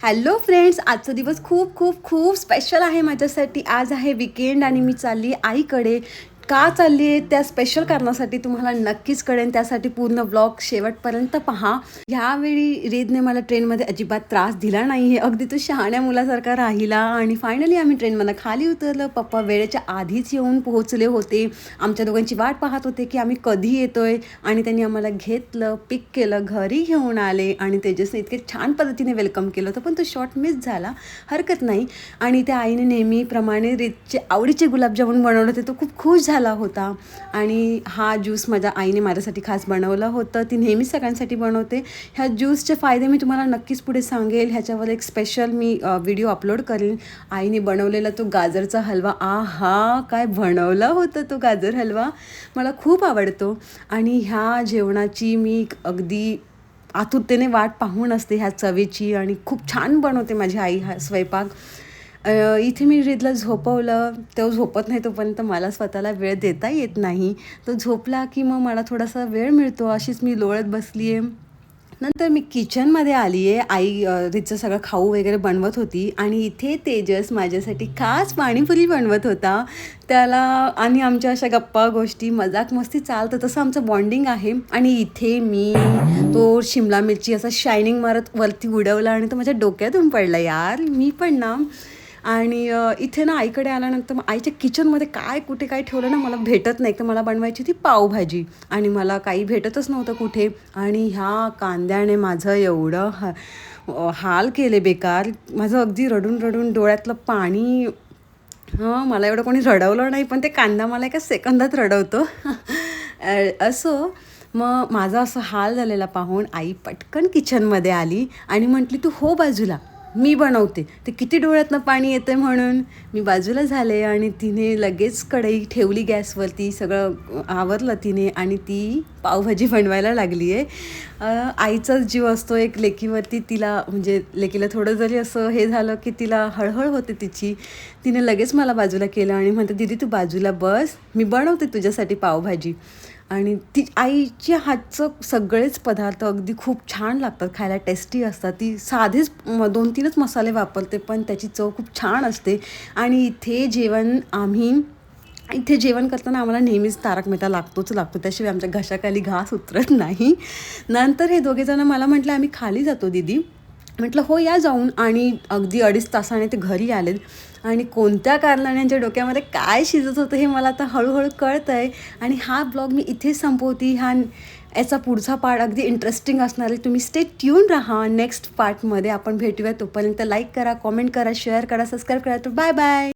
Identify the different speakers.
Speaker 1: Hello friends आजचा दिवस खूप खूप खूप स्पेशल आहे माझ्यासाठी. आज आहे विकेंड आणि मी चालली आईकडे का चालली आहे त्या स्पेशल कारणासाठी तुम्हाला नक्कीच कळेल. त्यासाठी पूर्ण ब्लॉग शेवटपर्यंत पहा. ह्यावेळी रीदने मला ट्रेनमध्ये अजिबात त्रास दिला नाही आहे अगदी तो शहाण्या मुलासारखा राहिला आणि फायनली आम्ही ट्रेनमधनं खाली उतरलं. पप्पा वेळेच्या आधीच येऊन पोहोचले होते. आमच्या दोघांची वाट पाहत होते की आम्ही कधी येतोय आणि त्यांनी आम्हाला घेतलं पिक केलं घरी घेऊन आले आणि तेजसने इतके छान पद्धतीने वेलकम केलं होतं. पण तो शॉर्ट मिस झाला. हरकत नाही. आणि त्या आईने नेहमीप्रमाणे रीतचे आवडीचे गुलाबजामुन बनवले होते. तो खूप खुश झाला. होता. आणि हा ज्यूस माझ्या आईने माझ्यासाठी खास बनवलं होतं. ती नेहमीच सगळ्यांसाठी बनवते. ह्या ज्यूसचे फायदे मी तुम्हाला नक्कीच पुढे सांगेल. ह्याच्यावर एक स्पेशल मी व्हिडिओ अपलोड करेन आईने बनवलेला तो गाजरचा हलवा. आ हा काय बनवला होता तो गाजर हलवा? मला खूप आवडतो. आणि ह्या जेवणाची मी अगदी आतुरतेने वाट पाहून असते ह्या चवीची. आणि खूप छान बनवते माझी आई हा स्वयंपाक. इथे मी रिदला झोपवलं तो झोपत नाही तोपर्यंत मला स्वतःला वेळ देता येत नाही. तो झोपला की मग मला थोडासा वेळ मिळतो. अशीच मी लोळत बसली आहे नंतर मी किचनमध्ये आली आहे आई अ, सगळं खाऊ वगैरे बनवत होती आणि इथे तेजस माझ्यासाठी खास पाणीपुरी बनवत होता. त्याला आणि आमच्या अशा गप्पा गोष्टी मजाक मस्ती चालतं तसं आमचं बॉन्डिंग आहे. आणि इथे मी तो शिमला मिरची असा शायनिंग मारत वरती उडवला आणि तो माझ्या डोक्यातून पडला. यार मी पण ना आणि इथे ना आईकडे आल्यानंतर मग आईच्या किचनमध्ये काय कुठे काय ठेवलं ना मला भेटत नाही. तर मला बनवायची ती पावभाजी. आणि मला काही भेटतच नव्हतं कुठे. आणि ह्या कांद्याने माझं एवढं हा हाल केले बेकार. माझं अगदी रडून रडून डोळ्यातलं पाणी हां मला एवढं कोणी रडवलं नाही. पण ते कांदा मला एका सेकंदात रडवतो. अ, असो. मग माझा असं हाल झालेला पाहून आई पटकन किचनमध्ये आली आणि म्हटली तू हो बाजूला. मी बनवते. ते किती डोळ्यातनं पाणी येतं म्हणून मी बाजूला झाले आणि तिने लगेच कढई ठेवली गॅसवरती सगळं आवरलं तिने आणि ती पावभाजी बनवायला लागली आहे आईचाच जीव असतो एक लेकीवरती तिला म्हणजे लेकीला थोडं जरी असं हे झालं की तिला हळहळ होते तिची तिने लगेच मला बाजूला केलं आणि म्हणते दीदी तू बाजूला बस मी बनवते तुझ्यासाठी पावभाजी. आणि ती आईच्या हातचं सगळेच पदार्थ अगदी खूप छान लागतात खायला टेस्टी असतात. ती साधेच म- दोन तीनच मसाले वापरते पण त्याची चव खूप छान असते. आणि इथे जेवण आम्ही इथे जेवण करताना आम्हाला नेहमीच तारक मेहता लागतोच लागतो. त्याशिवाय आमच्या घशाखाली घास उतरत नाही. नंतर हे दोघेजणं मला म्हटलं आम्ही खाली जातो दीदी. म्हटलं हो या जाऊन. आणि अगदी अडीच तासाने ते घरी आलेत. आणि कोणत्या कारणाने डोक्यामध्ये काय शिजत होतं हे मला आता हळूहळू कळतं आहे आणि हा ब्लॉग मी इथेच संपवती. हा याचा पुढचा पार्ट अगदी इंटरेस्टिंग असणार आहे. तुम्ही स्टे ट्यून राहा. नेक्स्ट पार्टमध्ये आपण भेटूया तोपर्यंत लाईक करा कॉमेंट करा शेअर करा सबस्क्राईब करा. तर बाय बाय